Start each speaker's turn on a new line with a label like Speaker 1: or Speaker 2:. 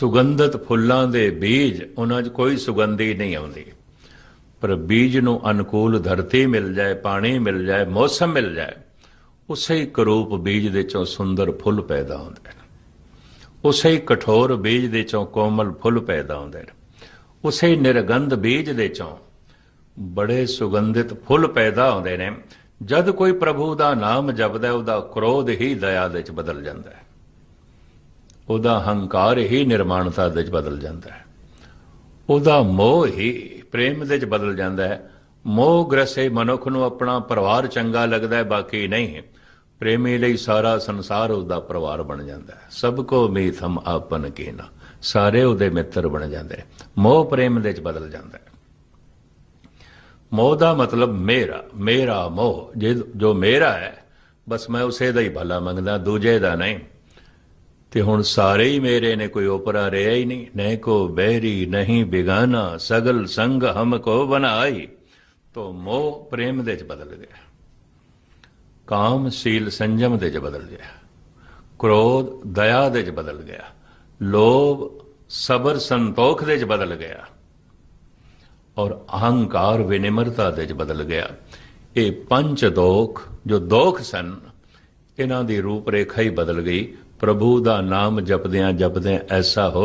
Speaker 1: ਸੁਗੰਧਿਤ ਫੁੱਲਾਂ ਦੇ ਬੀਜ, ਉਹਨਾਂ 'ਚ ਕੋਈ ਸੁਗੰਧੀ ਨਹੀਂ ਆਉਂਦੀ। ਪਰ ਬੀਜ ਨੂੰ ਅਨੁਕੂਲ ਧਰਤੀ ਮਿਲ ਜਾਏ, ਪਾਣੀ ਮਿਲ ਜਾਏ, ਮੌਸਮ ਮਿਲ ਜਾਏ, ਉਸੇ ਹੀ ਕਰੂਪ ਬੀਜ ਦੇ ਚੋਂ ਸੁੰਦਰ ਫੁੱਲ ਪੈਦਾ ਹੁੰਦੇ ਨੇ। ਉਸੇ ਹੀ ਕਠੋਰ ਬੀਜ ਦੇ ਚੋਂ ਕੋਮਲ ਫੁੱਲ ਪੈਦਾ ਹੁੰਦੇ ਨੇ। ਉਸੇ ਹੀ ਨਿਰਗੰਧ ਬੀਜ ਦੇ ਚੋਂ ਬੜੇ ਸੁਗੰਧਿਤ ਫੁੱਲ ਪੈਦਾ ਹੁੰਦੇ ਨੇ। ਜਦ ਕੋਈ ਪ੍ਰਭੂ ਦਾ ਨਾਮ ਜਪਦਾ ਉਹਦਾ ਕ੍ਰੋਧ ਹੀ ਦਇਆ ਦੇ ਵਿੱਚ ਬਦਲ ਜਾਂਦਾ ਹੈ। ਉਹਦਾ ਹੰਕਾਰ ਹੀ ਨਿਰਮਾਣਤਾ ਦੇ ਵਿੱਚ ਬਦਲ ਜਾਂਦਾ ਹੈ। ਉਹਦਾ ਮੋਹ ਹੀ ਪ੍ਰੇਮ ਦੇ ਵਿੱਚ ਬਦਲ ਜਾਂਦਾ ਹੈ। ਮੋਹ ਗ੍ਰਸੇ ਮਨੁੱਖ ਨੂੰ ਆਪਣਾ ਪਰਿਵਾਰ ਚੰਗਾ ਲੱਗਦਾ ਹੈ, ਬਾਕੀ ਨਹੀਂ। ਪ੍ਰੇਮੀ ਲਈ ਸਾਰਾ ਸੰਸਾਰ ਉਹਦਾ ਪਰਿਵਾਰ ਬਣ ਜਾਂਦਾ ਹੈ। ਸਭ ਕੋ ਮੀਤ ਹਮ ਆਪਨ ਕੀਨਾ। ਸਾਰੇ ਉਹਦੇ ਮਿੱਤਰ ਬਣ ਜਾਂਦੇ ਮੋਹ ਪ੍ਰੇਮ ਦੇ ਵਿੱਚ ਬਦਲ ਜਾਂਦਾ ਹੈ। ਮੋਹ ਦਾ ਮਤਲਬ ਮੇਰਾ ਮੇਰਾ ਮੋਹ। ਜੇ ਜੋ ਮੇਰਾ ਹੈ, ਬਸ ਮੈਂ ਉਸੇ ਦਾ ਹੀ ਭਲਾ ਮੰਗਦਾ, ਦੂਜੇ ਦਾ ਨਹੀਂ। ਤੇ ਹੁਣ ਸਾਰੇ ਹੀ ਮੇਰੇ ਨੇ ਕੋਈ ਓਪਰਾ ਰਿਹਾ ਹੀ ਨਹੀਂ। ਨਹਿ ਕੋ ਬਹਿਰੀ ਨਹੀਂ ਬਿਗਾਨਾ, ਸਗਲ ਸੰਗ ਹਮ ਕੋ ਬਨਾਈ। ਤੋ ਮੋਹ ਪ੍ਰੇਮ ਦੇ ਚ ਬਦਲ ਗਿਆ। ਕਾਮ ਸੀਲ ਸੰਜਮ ਦੇ ਚ ਬਦਲ ਗਿਆ। ਕ੍ਰੋਧ ਦਇਆ ਦੇ ਚ ਬਦਲ ਗਿਆ। ਲੋਭ ਸਬਰ ਸੰਤੋਖ ਦੇ ਚ ਬਦਲ ਗਿਆ। ਔਰ ਅਹੰਕਾਰ ਵਿਨਿਮਰਤਾ ਦੇ ਚ ਬਦਲ ਗਿਆ। ਇਹ ਪੰਜ ਦੋਖ ਜੋ ਦੋਖ ਸਨ, ਇਹਨਾਂ ਦੀ ਰੂਪ ਰੇਖਾ ਹੀ ਬਦਲ ਗਈ। ਪ੍ਰਭੂ ਦਾ ਨਾਮ ਜਪਦਿਆਂ ਜਪਦਿਆਂ ਐਸਾ ਹੋ